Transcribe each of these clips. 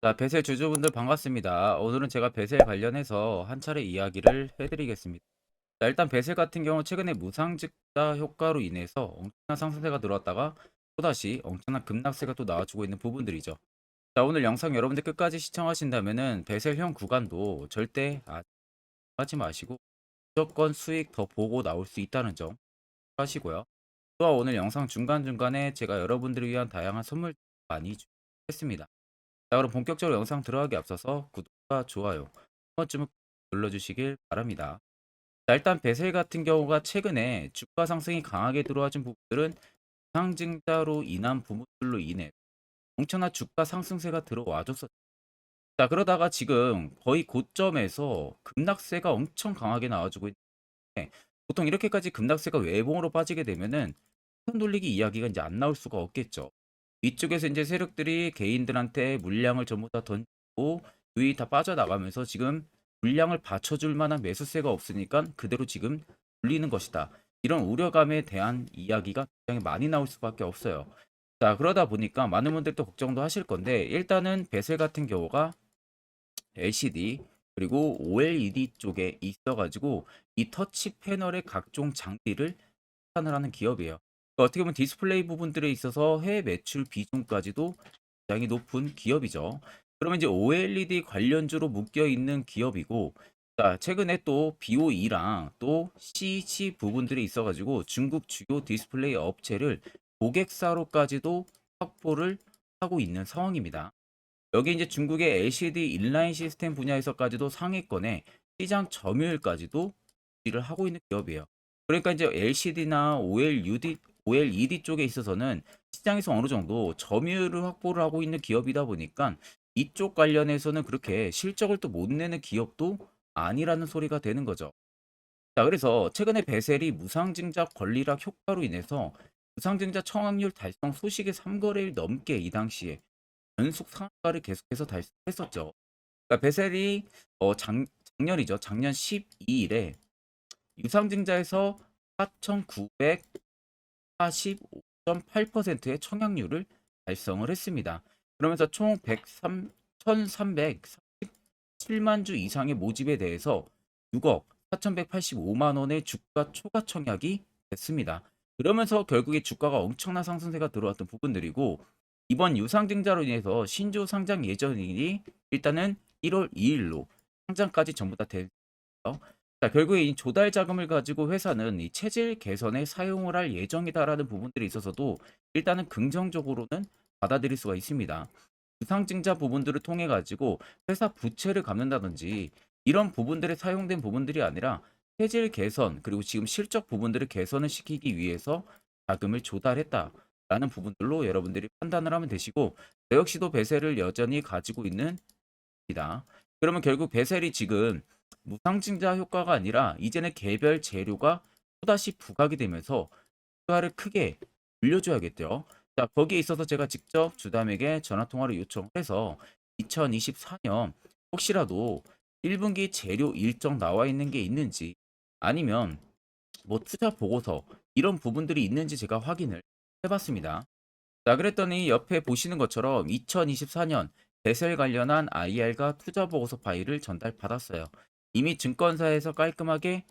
자, 베셀 주주분들 반갑습니다. 오늘은 제가 베셀 관련해서 한 차례 이야기를 해드리겠습니다. 자, 일단 베셀 같은 경우 최근에 무상증자 효과로 인해서 엄청난 상승세가 들어왔다가 또다시 엄청난 급락세가 또 나와주고 있는 부분들이죠. 자, 오늘 영상 여러분들 끝까지 시청하신다면은 베셀형 구간도 절대 아- 하지 마시고 무조건 수익 더 보고 나올 수 있다는 점 하시고요. 또한 오늘 영상 중간중간에 제가 여러분들을 위한 다양한 선물 많이 준비했습니다. 자, 그럼 본격적으로 영상 들어가기 앞서서 구독과 좋아요 한 번쯤은 눌러주시길 바랍니다. 자, 일단 베셀 같은 경우가 최근에 주가 상승이 강하게 들어와준 부분들은 상증자로 인한 부분들로 인해 엄청난 주가 상승세가 들어와줬었죠. 자, 그러다가 지금 거의 고점에서 급락세가 엄청 강하게 나와주고 있는데 보통 이렇게까지 급락세가 외봉으로 빠지게 되면은 큰 돌리기 이야기가 이제 안 나올 수가 없겠죠. 위쪽에서 이제 세력들이 개인들한테 물량을 전부 다 던지고 유이 다 빠져나가면서 지금 물량을 받쳐줄 만한 매수세가 없으니까 그대로 지금 불리는 것이다. 이런 우려감에 대한 이야기가 굉장히 많이 나올 수밖에 없어요. 자, 그러다 보니까 많은 분들이 또 걱정도 하실 건데 일단은 베셀 같은 경우가 LCD 그리고 OLED 쪽에 있어가지고 이 터치 패널의 각종 장비를 생산을 하는 기업이에요. 그러니까 어떻게 보면 디스플레이 부분들에 있어서 해외 매출 비중까지도 굉장히 높은 기업이죠. 그러면 이제 OLED 관련주로 묶여 있는 기업이고, 자, 최근에 또 BOE랑 또 CG 부분들이 있어가지고 중국 주요 디스플레이 업체를 고객사로까지도 확보를 하고 있는 상황입니다. 여기 이제 중국의 LCD 인라인 시스템 분야에서까지도 상위권에 시장 점유율까지도 유지를 하고 있는 기업이에요. 그러니까 이제 LCD나 OLED, OLED 쪽에 있어서는 시장에서 어느 정도 점유율을 확보를 하고 있는 기업이다 보니까 이쪽 관련해서는 그렇게 실적을 또 못 내는 기업도 아니라는 소리가 되는 거죠. 자, 그래서 최근에 베셀이 무상증자 권리락 효과로 인해서 무상증자 청약률 달성 소식의 3거래일 넘게 이 당시에 연속 상한가를 계속해서 달성했었죠. 그러니까 베셀이 어, 작, 작년이죠. 작년 12일에 유상증자에서 4,945.8%의 청약률을 달성을 했습니다. 그러면서 총 103, 1,337만 주 이상의 모집에 대해서 6억 4,185만 원의 주가 초과 청약이 됐습니다. 그러면서 결국에 주가가 엄청난 상승세가 들어왔던 부분들이고 이번 유상증자로 인해서 신주 상장 예정일이 일단은 1월 2일로 상장까지 전부 다 됐어요. 자, 결국에 이 조달 자금을 가지고 회사는 이 체질 개선에 사용을 할 예정이다라는 부분들이 있어서도 일단은 긍정적으로는 받아들일 수가 있습니다. 유상증자 부분들을 통해 가지고 회사 부채를 갚는다든지 이런 부분들에 사용된 부분들이 아니라 체질 개선 그리고 지금 실적 부분들을 개선을 시키기 위해서 자금을 조달했다. 라는 부분들로 여러분들이 판단을 하면 되시고 저 역시도 베셀을 여전히 가지고 있는 입니다. 그러면 결국 베셀이 지금 무상증자 효과가 아니라 이제는 개별 재료가 또다시 부각이 되면서 주가를 크게 올려줘야겠죠. 자 거기에 있어서 제가 직접 주담에게 전화 통화를 요청해서 2024년 혹시라도 1분기 재료 일정 나와 있는 게 있는지 아니면 뭐 투자 보고서 이런 부분들이 있는지 제가 확인을 해봤습니다. 자, 그랬더니 옆에 보시는 것처럼 2024년 베셀 관련한 IR과 투자 보고서 파일을 전달받았어요. 이미 증권사에서 깔끔하게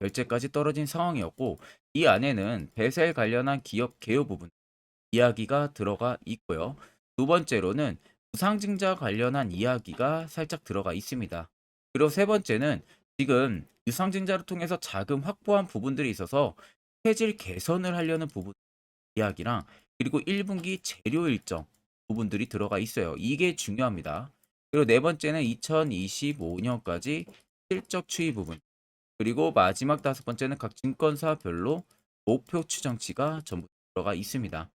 결제까지 떨어진 상황이었고 이 안에는 베셀 관련한 기업 개요 부분 이야기가 들어가 있고요. 두 번째로는 무상증자 관련한 이야기가 살짝 들어가 있습니다. 그리고 세 번째는 지금 유상증자를 통해서 자금 확보한 부분들이 있어서 체질 개선을 하려는 부분 이야기랑 그리고 1분기 재료 일정 부분들이 들어가 있어요. 이게 중요합니다. 그리고 네 번째는 2025년까지 실적 추이 부분. 그리고 마지막 다섯 번째는 각 증권사별로 목표 추정치가 전부 들어가 있습니다.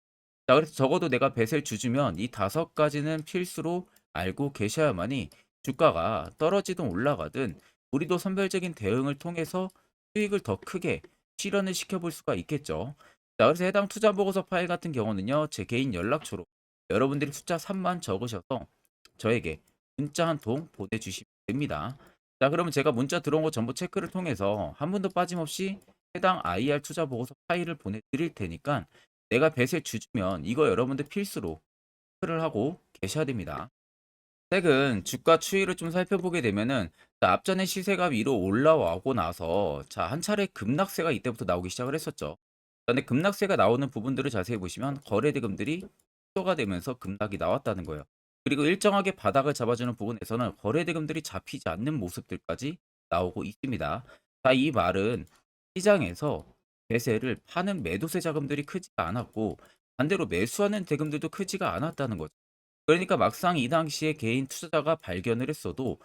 자, 그래서 적어도 내가 베셀 주주면 이 다섯 가지는 필수로 알고 계셔야만이 주가가 떨어지든 올라가든 우리도 선별적인 대응을 통해서 수익을 더 크게 실현을 시켜볼 수가 있겠죠. 자, 그래서 해당 투자 보고서 파일 같은 경우는요, 제 개인 연락처로 여러분들이 숫자 3만 적으셔서 저에게 문자 한 통 보내주시면 됩니다. 자, 그러면 제가 문자 들어온 거 전부 체크를 통해서 한 분도 빠짐없이 해당 IR 투자 보고서 파일을 보내드릴 테니까 내가 배세 주주면 이거 여러분들 필수로 체크를 하고 계셔야 됩니다. 최근 주가 추이를 좀 살펴보게 되면은 자, 앞전에 시세가 위로 올라오고 나서 자, 한 차례 급락세가 이때부터 나오기 시작을 했었죠. 근데 급락세가 나오는 부분들을 자세히 보시면 거래 대금들이 축소가 되면서 급락이 나왔다는 거예요. 그리고 일정하게 바닥을 잡아주는 부분에서는 거래 대금들이 잡히지 않는 모습들까지 나오고 있습니다. 자, 이 말은 시장에서 대세를 파는 매도세 자금들이 크지가 않았고 반대로 매수하는 대금들도 크지가 않았다는 거죠. 그러니까 막상 이 당시에 개인 투자자가 발견을 했어도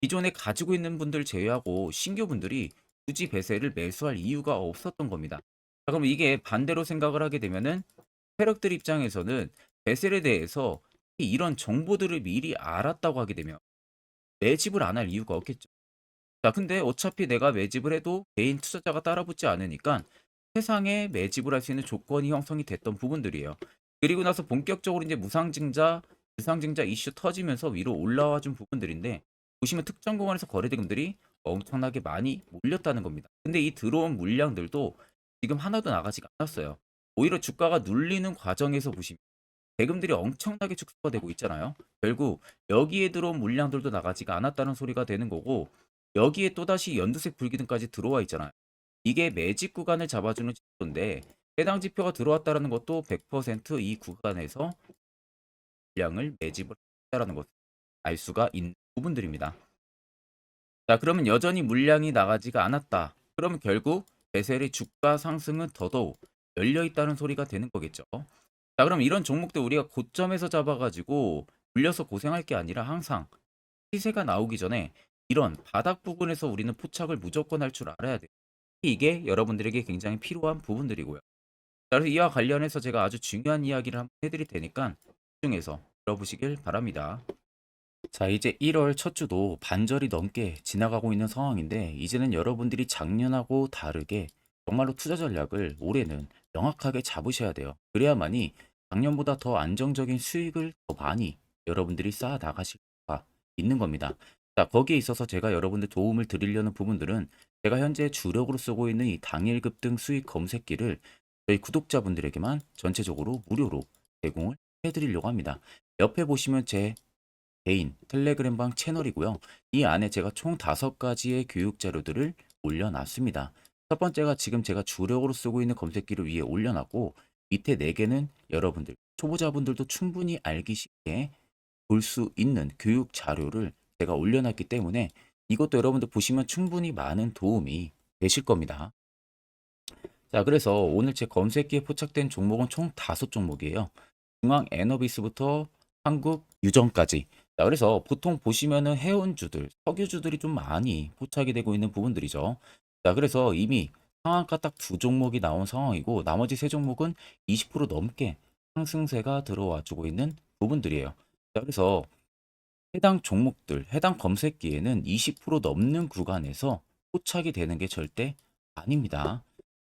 기존에 가지고 있는 분들 제외하고 신규 분들이 굳이 배세를 매수할 이유가 없었던 겁니다. 자, 그럼 이게 반대로 생각을 하게 되면은 세력들 입장에서는 배세에 대해서 이런 정보들을 미리 알았다고 하게 되면 매집을 안 할 이유가 없겠죠. 자, 근데 어차피 내가 매집을 해도 개인 투자자가 따라붙지 않으니까 세상에 매집을 할 수 있는 조건이 형성이 됐던 부분들이에요. 그리고 나서 본격적으로 이제 무상증자, 유상증자 이슈 터지면서 위로 올라와 준 부분들인데 보시면 특정 구간에서 거래 대금들이 엄청나게 많이 몰렸다는 겁니다. 근데 이 들어온 물량들도 지금 하나도 나가지가 않았어요. 오히려 주가가 눌리는 과정에서 보시면 대금들이 엄청나게 축소가 되고 있잖아요. 결국 여기에 들어온 물량들도 나가지가 않았다는 소리가 되는 거고 여기에 또다시 연두색 불기둥까지 들어와 있잖아요. 이게 매집 구간을 잡아주는 지표인데 해당 지표가 들어왔다는 것도 100%이 구간에서 물량을 매집을 했다는 것을 알 수가 있는 부분들입니다. 자, 그러면 여전히 물량이 나가지가 않았다. 그러면 결국 베셀의 주가 상승은 더더욱 열려 있다는 소리가 되는 거겠죠. 자, 그럼 이런 종목들 우리가 고점에서 잡아가지고 물려서 고생할 게 아니라 항상 시세가 나오기 전에 이런 바닥 부분에서 우리는 포착을 무조건 할 줄 알아야 돼요. 이게 여러분들에게 굉장히 필요한 부분들이고요. 자, 그래서 이와 관련해서 제가 아주 중요한 이야기를 한번 해드릴 테니까 집중해서 들어보시길 바랍니다. 자, 이제 1월 첫 주도 반절이 넘게 지나가고 있는 상황인데, 이제는 여러분들이 작년하고 다르게 정말로 투자 전략을 올해는 명확하게 잡으셔야 돼요. 그래야만이 작년보다 더 안정적인 수익을 더 많이 여러분들이 쌓아 나가실 수가 있는 겁니다. 자, 거기에 있어서 제가 여러분들 도움을 드리려는 부분들은 제가 현재 주력으로 쓰고 있는 이 당일 급 등 수익 검색기를 저희 구독자분들에게만 전체적으로 무료로 제공을 해드리려고 합니다. 옆에 보시면 제 개인 텔레그램방 채널이고요. 이 안에 제가 총 다섯 가지의 교육 자료들을 올려놨습니다. 첫 번째가 지금 제가 주력으로 쓰고 있는 검색기를 위에 올려놨고 밑에 네 개는 여러분들 초보자분들도 충분히 알기 쉽게 볼 수 있는 교육 자료를 제가 올려놨기 때문에 이것도 여러분들 보시면 충분히 많은 도움이 되실 겁니다. 자, 그래서 오늘 제 검색기에 포착된 종목은 총 다섯 종목이에요. 중앙 에너비스부터 한국 유정까지. 자, 그래서 보통 보시면은 해운주들, 석유주들이 좀 많이 포착이 되고 있는 부분들이죠. 자, 그래서 이미 상한가 딱 두 종목이 나온 상황이고 나머지 세 종목은 20% 넘게 상승세가 들어와 주고 있는 부분들이에요. 자, 그래서 해당 종목들, 해당 검색기에는 20% 넘는 구간에서 포착이 되는 게 절대 아닙니다.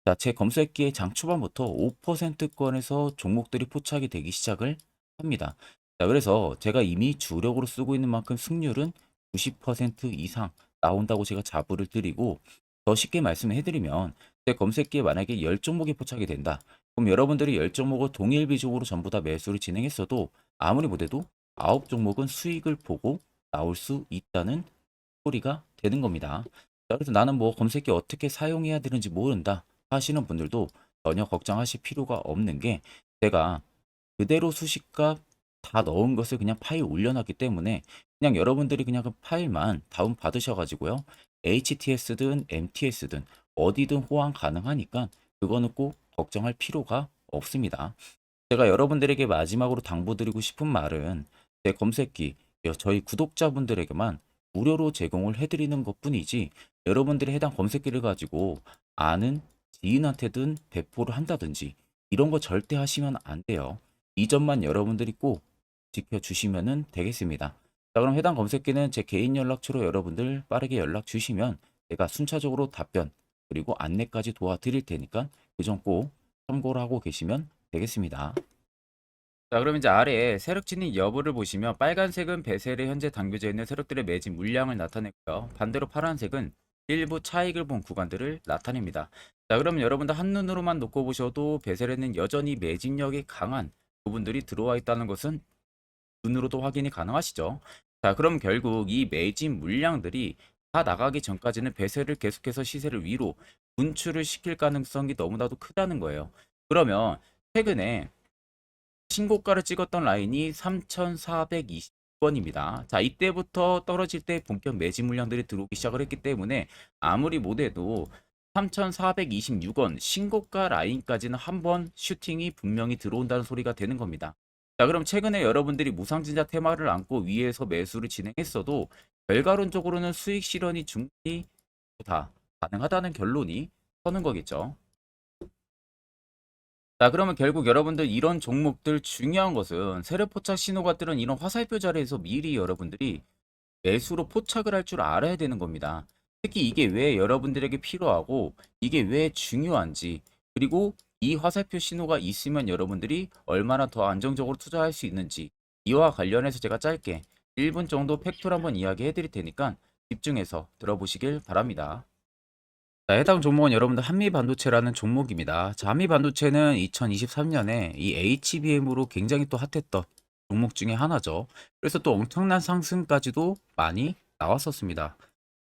자, 제 검색기에 장 초반부터 5%권에서 종목들이 포착이 되기 시작을 합니다. 자, 그래서 제가 이미 주력으로 쓰고 있는 만큼 승률은 90% 이상 나온다고 제가 자부를 드리고 더 쉽게 말씀해 드리면 제 검색기에 만약에 10종목이 포착이 된다. 그럼 여러분들이 10종목을 동일 비중으로 전부 다 매수를 진행했어도 아무리 못해도 9종목은 수익을 보고 나올 수 있다는 소리가 되는 겁니다. 자, 그래서 나는 뭐 검색기 어떻게 사용해야 되는지 모른다 하시는 분들도 전혀 걱정하실 필요가 없는 게 제가 그대로 수식값 다 넣은 것을 그냥 파일 올려놨기 때문에 그냥 여러분들이 그냥 그 파일만 다운 받으셔가지고요. HTS든 MTS든 어디든 호환 가능하니까 그거는 꼭 걱정할 필요가 없습니다. 제가 여러분들에게 마지막으로 당부드리고 싶은 말은 제 검색기 저희 구독자분들에게만 무료로 제공을 해드리는 것 뿐이지 여러분들이 해당 검색기를 가지고 아는 지인한테든 배포를 한다든지 이런 거 절대 하시면 안 돼요. 이 점만 여러분들이 꼭 지켜주시면 되겠습니다. 자, 그럼 해당 검색기는 제 개인 연락처로 여러분들 빠르게 연락 주시면 제가 순차적으로 답변 그리고 안내까지 도와드릴 테니까 그 점 꼭 참고를 하고 계시면 되겠습니다. 자, 그럼 이제 아래에 세력 진입 여부를 보시면 빨간색은 배셀에 현재 담겨져 있는 세력들의 매집 물량을 나타내고요. 반대로 파란색은 일부 차익을 본 구간들을 나타냅니다. 자, 그러면 여러분들 한눈으로만 놓고 보셔도 배셀에는 여전히 매집력이 강한 부분들이 들어와 있다는 것은 눈으로도 확인이 가능하시죠. 자, 그럼 결국 이 매진 물량들이 다 나가기 전까지는 배세를 계속해서 시세를 위로 분출을 시킬 가능성이 너무나도 크다는 거예요. 그러면 최근에 신고가를 찍었던 라인이 3,420원입니다. 자, 이때부터 떨어질 때 본격 매진 물량들이 들어오기 시작을 했기 때문에 아무리 못해도 3,426원 신고가 라인까지는 한번 슈팅이 분명히 들어온다는 소리가 되는 겁니다. 자, 그럼 최근에 여러분들이 무상진자 테마를 안고 위에서 매수를 진행했어도 결과론적으로는 수익 실현이 충분히 다 가능하다는 결론이 서는 거겠죠. 자, 그러면 결국 여러분들 이런 종목들 중요한 것은 세력 포착 신호가 뜨는 이런 화살표 자리에서 미리 여러분들이 매수로 포착을 할 줄 알아야 되는 겁니다. 특히 이게 왜 여러분들에게 필요하고 이게 왜 중요한지 그리고 이 화살표 신호가 있으면 여러분들이 얼마나 더 안정적으로 투자할 수 있는지 이와 관련해서 제가 짧게 1분 정도 팩트를 한번 이야기해 드릴 테니까 집중해서 들어보시길 바랍니다. 자, 해당 종목은 여러분들 한미반도체라는 종목입니다. 자, 한미반도체는 2023년에 이 HBM으로 굉장히 또 핫했던 종목 중에 하나죠. 그래서 또 엄청난 상승까지도 많이 나왔었습니다.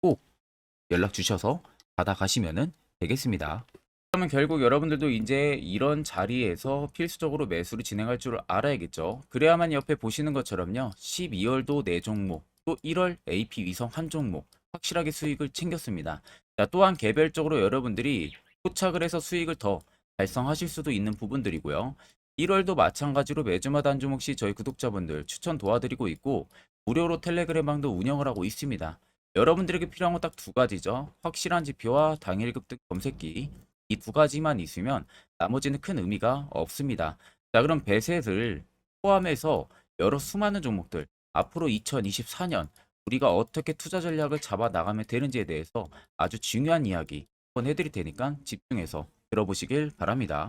꼭 연락 주셔서 받아가시면 되겠습니다. 그러면 결국 여러분들도 이제 이런 자리에서 필수적으로 매수를 진행할 줄 알아야겠죠. 그래야만 옆에 보시는 것처럼요. 12월도 4종목, 또 1월 AP 위성 한 종목 확실하게 수익을 챙겼습니다. 자, 또한 개별적으로 여러분들이 포착을 해서 수익을 더 달성하실 수도 있는 부분들이고요. 1월도 마찬가지로 매주마다 한 주목씩 저희 구독자분들 추천 도와드리고 있고 무료로 텔레그램방도 운영을 하고 있습니다. 여러분들에게 필요한 건 딱 두 가지죠. 확실한 지표와 당일 급등 검색기 이 두 가지만 있으면 나머지는 큰 의미가 없습니다. 자 그럼 배셋을 포함해서 여러 수많은 종목들 앞으로 2024년 우리가 어떻게 투자 전략을 잡아 나가면 되는지에 대해서 아주 중요한 이야기 한번 해드릴 테니까 집중해서 들어보시길 바랍니다.